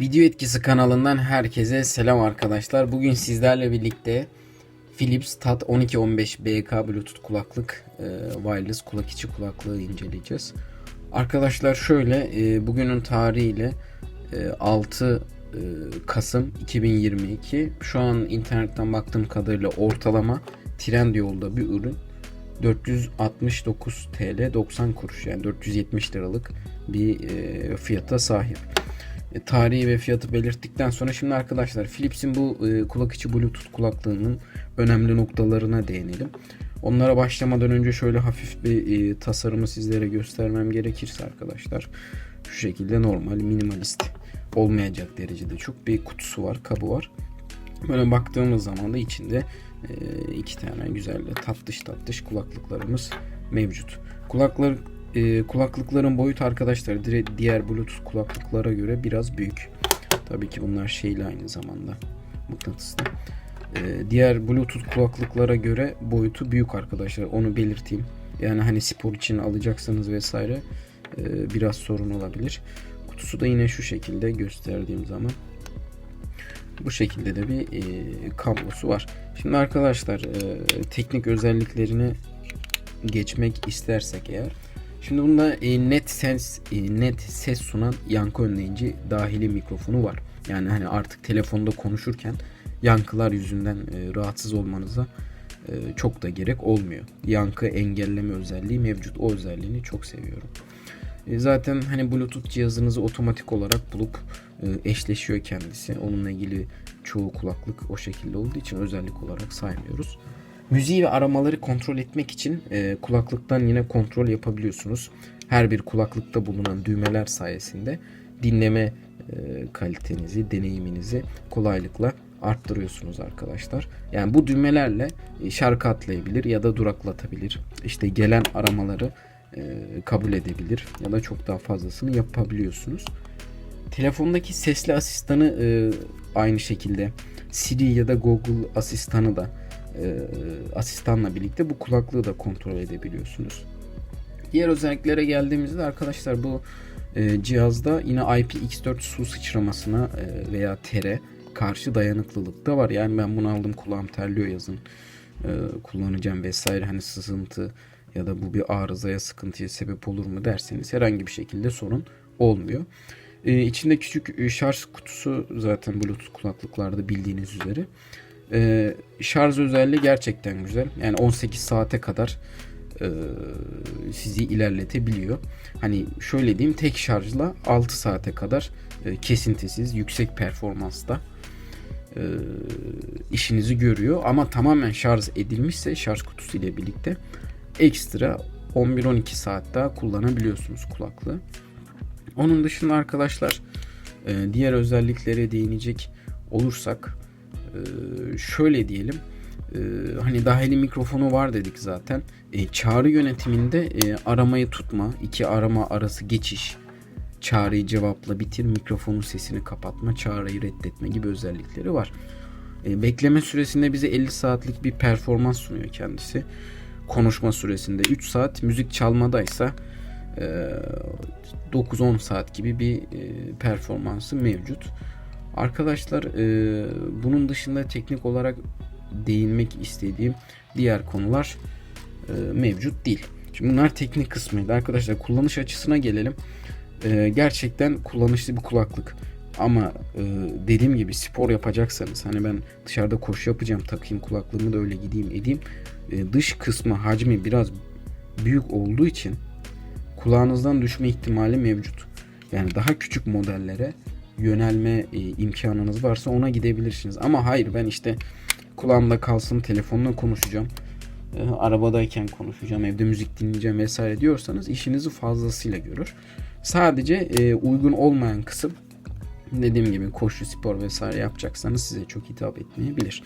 Video Etkisi kanalından herkese selam arkadaşlar. Bugün sizlerle birlikte Philips Tat 1215 BK Bluetooth kulaklık, e, wireless kulak içi kulaklığı inceleyeceğiz. Arkadaşlar şöyle, e, bugünün tarihiyle e, 6 e, Kasım 2022. Şu an internetten baktığım kadarıyla ortalama Trendyol'da bir ürün 469 TL 90 kuruş yani 470 liralık bir e, fiyata sahip. E, tarihi ve fiyatı belirttikten sonra şimdi arkadaşlar Philips'in bu e, kulak içi Bluetooth kulaklığının önemli noktalarına değinelim. Onlara başlamadan önce şöyle hafif bir e, tasarımı sizlere göstermem gerekirse arkadaşlar şu şekilde normal minimalist olmayacak derecede çok bir kutusu var, kabı var. Böyle baktığımız zaman da içinde e, iki tane güzel tatlış tatlış kulaklıklarımız mevcut. Kulaklar e, kulaklıkların boyut arkadaşlar diğer Bluetooth kulaklıklara göre biraz büyük. Tabii ki bunlar şeyle aynı zamanda mıknatıslı. E, diğer Bluetooth kulaklıklara göre boyutu büyük arkadaşlar. Onu belirteyim. Yani hani spor için alacaksanız vesaire e, biraz sorun olabilir. Kutusu da yine şu şekilde gösterdiğim zaman bu şekilde de bir e, kablosu var. Şimdi arkadaşlar e, teknik özelliklerini geçmek istersek eğer Şimdi bunda e, net ses e, net ses sunan yankı önleyici dahili mikrofonu var. Yani hani artık telefonda konuşurken yankılar yüzünden e, rahatsız olmanıza e, çok da gerek olmuyor. Yankı engelleme özelliği mevcut. O özelliğini çok seviyorum. E, zaten hani Bluetooth cihazınızı otomatik olarak bulup e, eşleşiyor kendisi. Onunla ilgili çoğu kulaklık o şekilde olduğu için özellik olarak saymıyoruz. Müziği ve aramaları kontrol etmek için e, kulaklıktan yine kontrol yapabiliyorsunuz. Her bir kulaklıkta bulunan düğmeler sayesinde dinleme e, kalitenizi, deneyiminizi kolaylıkla arttırıyorsunuz arkadaşlar. Yani bu düğmelerle e, şarkı atlayabilir ya da duraklatabilir. İşte gelen aramaları e, kabul edebilir ya da çok daha fazlasını yapabiliyorsunuz. Telefondaki sesli asistanı e, aynı şekilde Siri ya da Google asistanı da e, asistanla birlikte bu kulaklığı da kontrol edebiliyorsunuz. Diğer özelliklere geldiğimizde arkadaşlar bu e, cihazda yine IPX4 su sıçramasına e, veya tere karşı dayanıklılık da var. Yani ben bunu aldım kulağım terliyor yazın e, kullanacağım vesaire hani sızıntı ya da bu bir arızaya sıkıntıya sebep olur mu derseniz herhangi bir şekilde sorun olmuyor. Ee, içinde küçük e, şarj kutusu zaten Bluetooth kulaklıklarda bildiğiniz üzere. Ee, şarj özelliği gerçekten güzel. Yani 18 saate kadar e, sizi ilerletebiliyor. Hani şöyle diyeyim tek şarjla 6 saate kadar e, kesintisiz yüksek performansta e, işinizi görüyor. Ama tamamen şarj edilmişse şarj kutusu ile birlikte ekstra 11-12 saat daha kullanabiliyorsunuz kulaklığı. Onun dışında arkadaşlar e, diğer özelliklere değinecek olursak e, şöyle diyelim e, hani dahili mikrofonu var dedik zaten. Çağrı yönetiminde aramayı tutma iki arama arası geçiş çağrıyı cevapla bitir mikrofonun sesini kapatma çağrıyı reddetme gibi özellikleri var. Bekleme süresinde bize 50 saatlik bir performans sunuyor kendisi. Konuşma süresinde 3 saat müzik çalmadaysa 9-10 saat gibi bir performansı mevcut. Arkadaşlar bunun dışında teknik olarak değinmek istediğim diğer konular mevcut değil. Şimdi bunlar teknik kısmıydı. Arkadaşlar kullanış açısına gelelim. Gerçekten kullanışlı bir kulaklık. Ama dediğim gibi spor yapacaksanız hani ben dışarıda koşu yapacağım takayım kulaklığımı da öyle gideyim edeyim. Dış kısmı hacmi biraz büyük olduğu için kulağınızdan düşme ihtimali mevcut. Yani daha küçük modellere yönelme e, imkanınız varsa ona gidebilirsiniz. Ama hayır ben işte kulağımda kalsın telefonla konuşacağım. E, arabadayken konuşacağım, evde müzik dinleyeceğim vesaire diyorsanız işinizi fazlasıyla görür. Sadece e, uygun olmayan kısım dediğim gibi koşu, spor vesaire yapacaksanız size çok hitap etmeyebilir.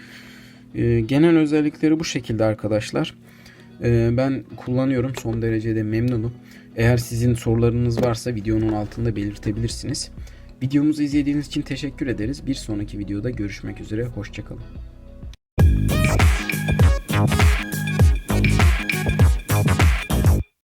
Genel özellikleri bu şekilde arkadaşlar. Ben kullanıyorum son derecede memnunum. Eğer sizin sorularınız varsa videonun altında belirtebilirsiniz. Videomuzu izlediğiniz için teşekkür ederiz. Bir sonraki videoda görüşmek üzere. Hoşçakalın.